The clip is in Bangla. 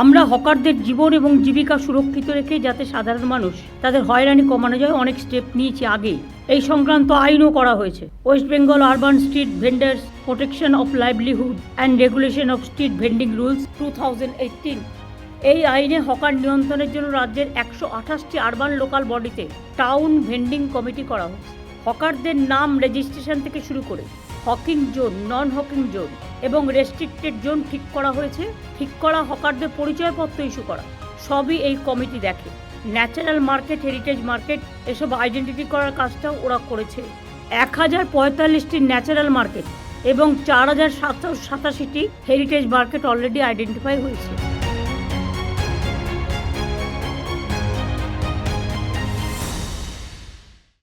আমরা হকারদের জীবন এবং জীবিকা সুরক্ষিত রেখে যাতে সাধারণ মানুষ তাদের হয়রানি কমানো যায়, অনেক স্টেপ নিয়েছে আগে এই সংক্রান্ত আইনও করা হয়েছে। West Bengal urban street vendors protection of livelihood and regulation of street vending rules two এই আইনে হকার নিয়ন্ত্রণের জন্য রাজ্যের একশো আঠাশটি আরবান লোকাল বডিতে টাউন ভেন্ডিং কমিটি করা হয়েছে। হকারদের নাম রেজিস্ট্রেশন থেকে শুরু করে hawking zone non hawking zone এবং রেস্ট্রিক্টেড জোন ঠিক করা হয়েছে। ঠিক করা হকারদের পরিচয়পত্র ইস্যু করা। সবই এই কমিটি দেখে। ন্যাচারাল মার্কেট হেরিটেজ মার্কেট, এসব আইডেন্টিটি করার কাজটাও ওরা করেছে। এক হাজার পঁয়তাল্লিশটি ন্যাচারাল মার্কেট এবং চার হাজার সাতশো সাতাশিটি হেরিটেজ মার্কেট অলরেডি আইডেন্টিফাই হয়েছে।